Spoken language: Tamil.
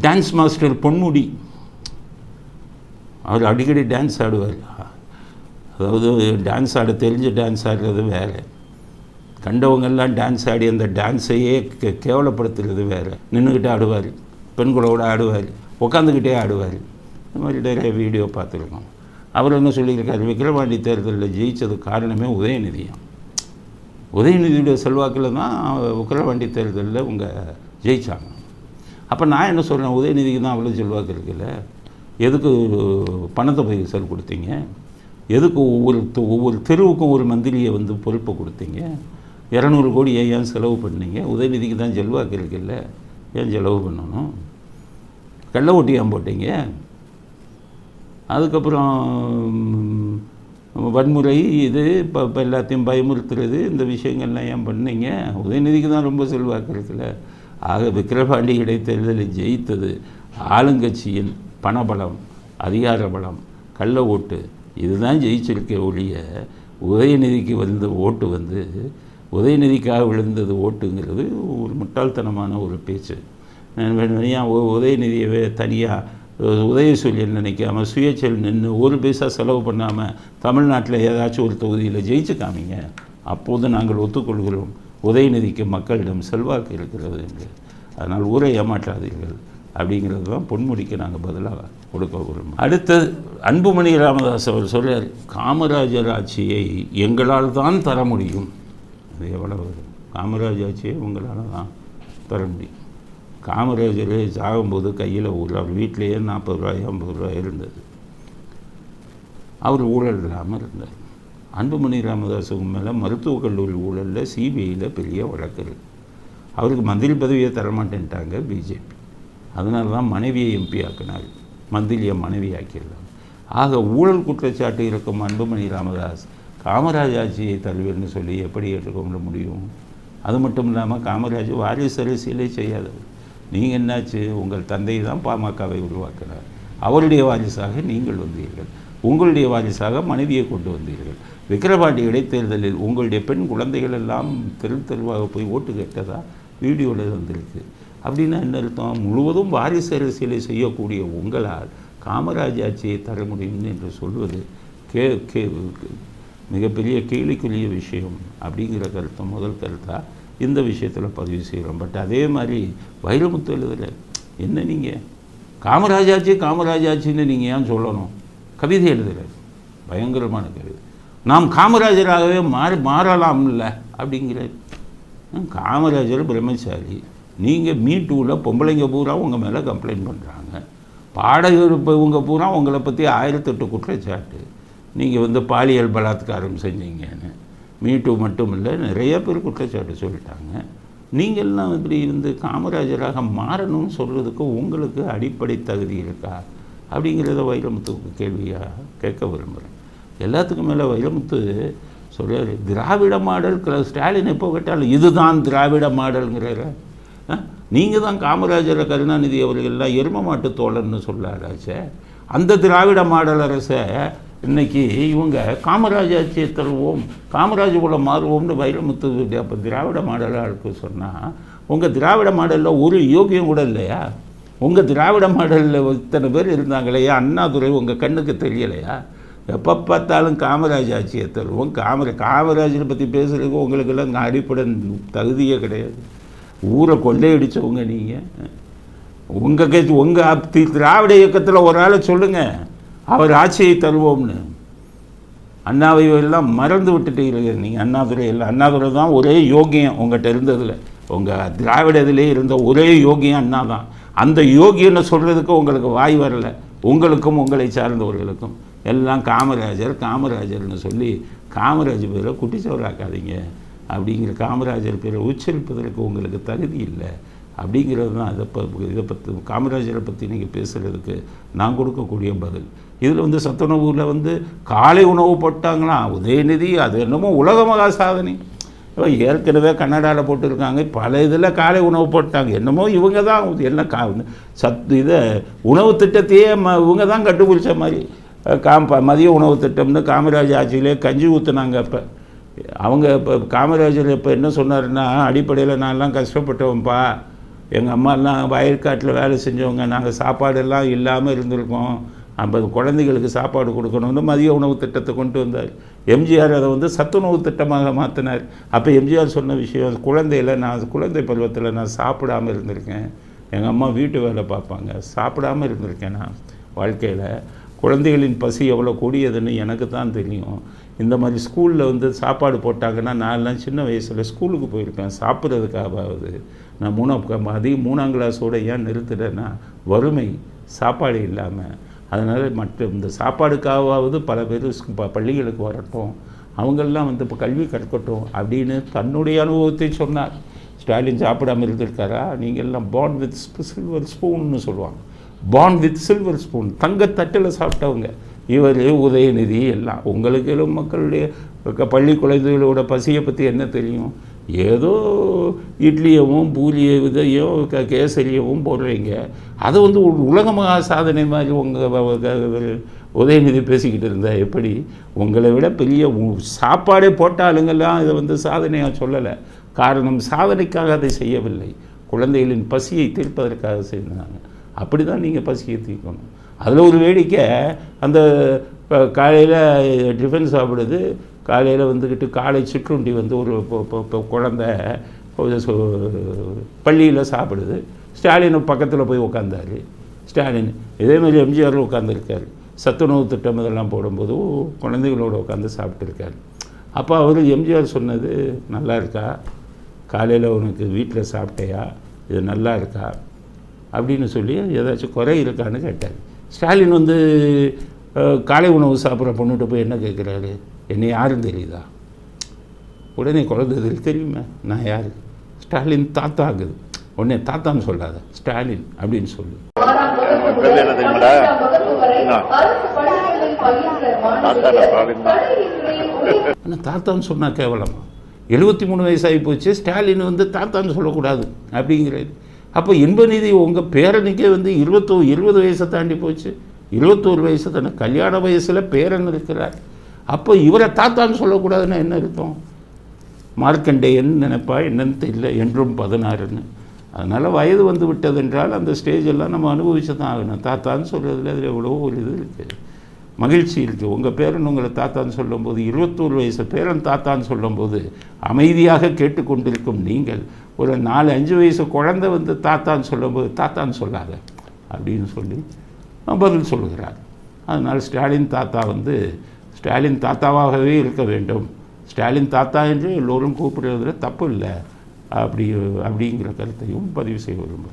Dance master Ponmudi. அவர் அடிக்கடி டான்ஸ் ஆடுவார். அதாவது டான்ஸ் ஆட தெரிஞ்சு டான்ஸ் ஆடுறது வேறு. கண்டவங்கெல்லாம் டான்ஸ் ஆடி அந்த டான்ஸையே கே கேவலப்படுத்துறது வேறு. நின்றுக்கிட்டு ஆடுவார். பெண்களோட ஆடுவார். உட்காந்துக்கிட்டே ஆடுவார். இந்த மாதிரி நிறைய வீடியோ பார்த்துருக்கோம். அவர் என்ன சொல்லியிருக்காரு? விக்ரவாண்டி தேர்தலில் ஜெயித்தது காரணமே உதயநிதியம். உதயநிதியுடைய செல்வாக்கில் தான் விக்ரவாண்டி தேர்தலில் உங்கள் ஜெயித்தாங்க அப்போ நான் என்ன சொல்கிறேன் உதயநிதிக்கு தான் அவ்வளோ செல்வாக்கு இருக்குல்ல? எதுக்கு பணத்தை போய் சார் கொடுத்தீங்க? எதுக்கு ஒவ்வொரு ஒவ்வொரு தெருவுக்கும் ஒரு மந்திரியை வந்து பொறுப்பை கொடுத்தீங்க? இரநூறு கோடி ஏன் ஏன் செலவு பண்ணீங்க? உதயநிதிக்கு தான் செல்வாக்கு இருக்குல்ல? ஏன் செலவு பண்ணணும்? கள்ள ஓட்டி ஏன் போட்டீங்க? அதுக்கப்புறம் வன்முறை இது இப்போ இப்போ எல்லாத்தையும் பயமுறுத்துறது இந்த விஷயங்கள்லாம் ஏன் பண்ணீங்க? உதயநிதிக்கு தான் ரொம்ப செல்வாக்கு இருக்குல்ல? ஆக விக்கிரவாண்டி இடைத்தேர்தலில் ஜெயித்தது ஆளுங்கட்சியின் பணபலம் அதிகார பலம் கள்ள ஓட்டு. இதுதான் ஜெயிச்சிருக்க ஒழிய உதயநிதிக்கு வந்த ஓட்டு வந்து உதயநிதிக்காக விழுந்தது ஓட்டுங்கிறது ஒரு முட்டாள்தனமான ஒரு பேச்சு. ஏன் உ- உதயநிதியவே தனியாக உதயசூரியன் நினைக்காம சுயேச்சல் நின்று ஒரு பைசா செலவு பண்ணாமல் தமிழ்நாட்டில் ஏதாச்சும் ஒரு தொகுதியில் ஜெயிச்சு காமிங்க. அப்போது நாங்கள் ஒத்துக்கொள்கிறோம். உதயநிதிக்கு மக்களிடம் செல்வாக்கு இருக்கிறது என்று. அதனால் ஊரை ஏமாற்றாதீர்கள். அப்படிங்கிறது தான் பொன்முடிக்கு நாங்கள் பதிலாக கொடுக்க விரும்புகிறோம். அடுத்தது அன்புமணி ராமதாஸ் அவர் சொல்கிறார் காமராஜர் ஆட்சியை எங்களால் தான் தர முடியும். அது எவ்வளவு? காமராஜ் ஆட்சியை உங்களால் தான் தர முடியும். காமராஜரே சாகும்போது கையில் ஒரு அவர் வீட்டிலேயே நாற்பது ரூபாய் ஐம்பது ரூபாய் இருந்தது. அவர் ஊழல் இல்லாமல் இருந்தார். அன்புமணி ராமதாஸுக்கு மேலே மருத்துவக் கல்லூரி ஊழலில் சிபிஐயில் பெரிய வழக்கு அவருக்கு மந்திரி பதவியை தரமாட்டேன்ட்டாங்க பிஜேபி. அதனால தான் மனைவியை எம்பி ஆக்கினார். மந்திரியை மனைவி ஆக்கிடலாம். ஆக ஊழல் குற்றச்சாட்டு இருக்கும் அன்புமணி ராமதாஸ் காமராஜ் ஆட்சியை தருவேன்னு சொல்லி எப்படி ஏற்றுக்கொள்ள முடியும்? அது மட்டும் இல்லாமல் காமராஜ் வாரிசு அரசியலே செய்யாதவர். நீங்கள் என்னாச்சு? உங்கள் தந்தை தான் பாமகவை உருவாக்கினார். அவருடைய வாரிசாக நீங்கள் வந்தீர்கள். உங்களுடைய வாரிசாக மனைவியை கொண்டு வந்தீர்கள். விக்கிரவாண்டி இடைத்தேர்தலில் உங்களுடைய பெண் குழந்தைகள் எல்லாம் தெரு தெருவாக போய் ஓட்டு கேட்டதா? வீடியோவில் வந்திருக்கு. அப்படின்னா என்ன அர்த்தம்? முழுவதும் வாரிசு அரசியலை செய்யக்கூடிய உங்களால் காமராஜ் ஆட்சியை தர முடியும் என்று சொல்வது கே கே மிகப்பெரிய கேலிக்குரிய விஷயம் அப்படிங்கிற கருத்தை முதல் கருத்தாக இந்த விஷயத்தில் பதிவு செய்கிறோம் பட் அதே மாதிரி வைரமுத்து எழுதலை என்ன நீங்கள் காமராஜாச்சு காமராஜாச்சின்னு நீங்கள் ஏன் சொல்லணும்? கவிதை எழுதுகிறார். பயங்கரமான கவிதை. நாம் காமராஜராகவே மாறி மாறலாம்ல அப்படிங்கிறார். காமராஜர் பிரம்மச்சாரி நீங்கள் மீட்டூவில் பொம்பளைங்க பூரா உங்கள் மேலே கம்ப்ளைண்ட் பண்ணுறாங்க பாடகர் இப்போ இவங்க பூரா உங்களை பற்றி ஆயிரத்தெட்டு குற்றச்சாட்டு. நீங்கள் வந்து பாலியல் பலாத்காரம் செஞ்சீங்கன்னு. மீட்டு மட்டும் இல்லை நிறைய பேர் குற்றச்சாட்டு சொல்லிட்டாங்க. நீங்கள்லாம் இப்படி இருந்து காமராஜராக மாறணும்னு சொல்கிறதுக்கு உங்களுக்கு அடிப்படை தகுதி இருக்கா? அப்படிங்கிறத வைரமுத்துக்கு கேள்வியாக கேட்க விரும்புகிறேன். எல்லாத்துக்கும் மேலே வைரமுத்து சொல்கிறார் திராவிட மாடல் க- ஸ்டாலின் எப்போ கேட்டாலும் இதுதான் திராவிட மாடலுங்கிறார. நீங்கள் தான் காமராஜர் கருணாநிதி அவர்கள்லாம் எரும மாட்டு தோழர்னு சொல்லாராச்சே. அந்த திராவிட மாடல் அரசை இன்னைக்கு இவங்க காமராஜ் ஆட்சியை தருவோம் காமராஜ் போல மாறுவோம்னு வைரமுத்து அப்போ திராவிட மாடலாக இருக்கு சொன்னால் உங்கள் திராவிட மாடலில் ஒரு யோகியம் கூட இல்லையா? உங்கள் திராவிட மாடலில் இத்தனை பேர் இருந்தாங்களையா அண்ணாதுரை உங்கள் கண்ணுக்கு தெரியலையா? எப்போ பார்த்தாலும் காமராஜ் ஆட்சியை தருவோம். காமரா காமராஜரை பற்றி பேசுகிறதுக்கு உங்களுக்கெல்லாம் இங்கே அடிப்படை தகுதியே கிடையாது. ஊரை கொள்ளையடிச்சவங்க நீங்கள் உங்கள் கட்சி உங்கள் திராவிட இயக்கத்தில் ஒரு ஆளை சொல்லுங்கள் அவர் ஆட்சியை தருவோம்னு. அண்ணாவை எல்லாம் மறந்து விட்டுட்டீங்க நீங்கள் அண்ணாதுரை இல்லை. அண்ணாதுரை தான் ஒரே யோகியம் உங்கள்கிட்ட இருந்ததில். உங்கள் திராவிட இதிலே இருந்த ஒரே யோகியம் அண்ணா தான். அந்த யோகியன்னு சொல்கிறதுக்கு உங்களுக்கு வாய் வரல. உங்களுக்கும் உங்களை சார்ந்தவர்களுக்கும். எல்லாம் காமராஜர் காமராஜர்னு சொல்லி காமராஜ் பேரை குட்டிச்சவராக்காதீங்க. அப்படிங்கிற காமராஜர் பேரை உச்சரிப்பதற்கு உங்களுக்கு தகுதி இல்லை. அப்படிங்கிறது தான் இதை ப இதை பற்றி காமராஜரை பற்றி நீங்கள் பேசுகிறதுக்கு நான் கொடுக்கக்கூடிய பதில். இதில் வந்து சத்துணவுல வந்து காலை உணவு போட்டாங்களா உதயநிதி அது என்னமோ உலக மகா சாதனை. ஏற்கனவே கன்னடாவில் போட்டிருக்காங்க. பல இதில் காலை உணவு போட்டாங்க. என்னமோ இவங்க தான் என்ன கா சத்து இதை உணவு திட்டத்தையே ம இவங்க தான் கண்டுபிடிச்ச மாதிரி. அஹ் காம் மதிய உணவு திட்டம்னு காமராஜ் ஆட்சியிலே கஞ்சி ஊற்றுனாங்க அப்போ. அவங்க இப்போ காமராஜர் இப்போ என்ன சொன்னாருன்னா அடிப்படையில் நான்லாம் கஷ்டப்பட்டவன்ப்பா. எங்கள் அம்மாலாம் வயற்காட்டில் வேலை செஞ்சவங்க. நாங்கள் சாப்பாடெல்லாம் இல்லாமல் இருந்திருக்கோம். ஐம்பது குழந்தைகளுக்கு சாப்பாடு கொடுக்கணும்னு மதிய உணவு திட்டத்தை கொண்டு வந்தார். எம்ஜிஆர் அதை வந்து சத்துணவு திட்டமாக மாற்றினார் அப்போ எம்ஜிஆர் சொன்ன விஷயம் குழந்தையில் நான் குழந்தை பருவத்தில் நான் சாப்பிடாம இருந்திருக்கேன். எங்கள் அம்மா வீட்டு வேலை பார்ப்பாங்க. சாப்பிடாம இருந்திருக்கேன் நான் வாழ்க்கையில். குழந்தைகளின் பசி எவ்வளோ கொடியதுன்னு எனக்கு தான் தெரியும். இந்த மாதிரி ஸ்கூலில் வந்து சாப்பாடு போட்டாங்கன்னா நான்லாம் சின்ன வயசில் ஸ்கூலுக்கு போயிருக்கேன். சாப்பிட்றதுக்காகவாவது நான் மூணாம் அதிகம் மூணாம் கிளாஸோடு ஏன் நிறுத்துறேன்னா வறுமை சாப்பாடு இல்லாமல் அதனால் மற்ற இந்த சாப்பாடுக்காகவாவது பல பேர் ப- பள்ளிகளுக்கு வரட்டும். அவங்கெல்லாம் வந்து இப்போ கல்வி கற்கட்டும் அப்படின்னு தன்னுடைய அனுபவத்தை சொன்னார். ஸ்டாலின் சாப்பிடாம இருந்திருக்காரா? நீங்கள் எல்லாம் பாண்ட் வித் சில்வர் ஸ்பூன்னு சொல்லுவாங்க. பாண்ட் வித் சில்வர் ஸ்பூன் தங்கத்தட்டில் சாப்பிட்டவங்க. இவர் உதயநிதி எல்லாம். உங்களுக்கெல்லாம் மக்களுடைய பள்ளி குழந்தைகளோட பசியை பற்றி என்ன தெரியும்? ஏதோ இட்லியவும் பூரிய இதையும் க கேசரியவும் போடுறீங்க. அதை வந்து ஒரு உலக மகா சாதனை மாதிரி உங்கள் உதயநிதி பேசிக்கிட்டு இருந்தா எப்படி? உங்களை விட பெரிய சாப்பாடே போட்டாலுங்கெல்லாம் இதை வந்து சாதனையாக சொல்லலை. காரணம் சாதனைக்காக அதை செய்யவில்லை. குழந்தைகளின் பசியை தீர்ப்பதற்காக செய்தாங்க. அப்படி தான் நீங்கள் பசியை தீர்க்கணும். அதில் ஒரு வேடிக்கை அந்த காலையில் டிஃபன் சாப்பிடுது. காலையில் வந்துக்கிட்டு காலை சிற்றுண்டி வந்து ஒரு பொ- குழந்தை பள்ளியில் சாப்பிடுது. ஸ்டாலின் பக்கத்தில் போய் உட்காந்தார் ஸ்டாலின் இதே மாதிரி எம்ஜிஆரில் உட்காந்துருக்காரு சத்துணவு திட்டம் இதெல்லாம் போடும்போது குழந்தைகளோட உட்காந்து சாப்பிட்டுருக்காரு. அப்போ அவர் எம்ஜிஆர் சொன்னது நல்லா இருக்கா? காலையில் உனக்கு வீட்டில் சாப்பிட்டையா? இது நல்லா இருக்கா? அப்படின்னு சொல்லி ஏதாச்சும் குறை இருக்கான்னு கேட்டார். ஸ்டாலின் வந்து காலை உணவு சாப்பிட்ற பொண்ணுகிட்ட போய் என்ன கேட்குறாரு என்னை யாரும் தெரியுதா? உடனே குழந்தைகள் தெரியுமே நான் யாரு? ஸ்டாலின் தாத்தா ஆகுது. உடனே தாத்தான்னு சொல்லாத. ஸ்டாலின் அப்படின்னு சொல்லு. ஆனால் தாத்தான்னு சொன்னால் கேவலமா? எழுபத்தி மூணு வயசாகி போச்சு. ஸ்டாலின் வந்து தாத்தான்னு சொல்லக்கூடாது. அப்படிங்கிறது அப்போ இன்பநிதி உங்கள் பேரனுக்கே வந்து இருபத்தோ இருபது வயசை தாண்டி போச்சு. இருபத்தோரு வயசு தானே. கல்யாண வயசில் பேரன் இருக்கிறார். அப்போ இவரை தாத்தான்னு சொல்லக்கூடாதுன்னா என்ன அர்த்தம்? மார்க்கண்டேயன் நினைப்பா என்னன்னு தெரியல என்றும் பதினாறுன்னு. அதனால் வயது வந்து விட்டது என்றால் அந்த ஸ்டேஜ் எல்லாம் நம்ம அனுபவிச்சு தான் ஆகணும். தாத்தான்னு சொல்கிறதுல அதில் எவ்வளோ ஒரு இது இருக்குது மகிழ்ச்சி இருக்குது உங்கள் பேரன் உங்களை தாத்தான்னு சொல்லும்போது இருபத்தோரு வயசு பேரன் தாத்தான்னு சொல்லும்போது அமைதியாக கேட்டுக்கொண்டிருக்கும் நீங்கள். ஒரு நாலு அஞ்சு வயசு குழந்தை வந்து தாத்தான்னு சொல்லும்போது தாத்தான்னு சொல்லாத அப்படின்னு சொல்லி பதில் சொல்கிறார் அதனால் ஸ்டாலின் தாத்தா வந்து ஸ்டாலின் தாத்தாவாகவே இருக்க வேண்டும். ஸ்டாலின் தாத்தா என்று எல்லோரும் கூப்பிடுவதில் தப்பு இல்லை. அப்படி அப்படிங்கிற கருத்தையும் பதிவு செய்ய விரும்புகிறேன்.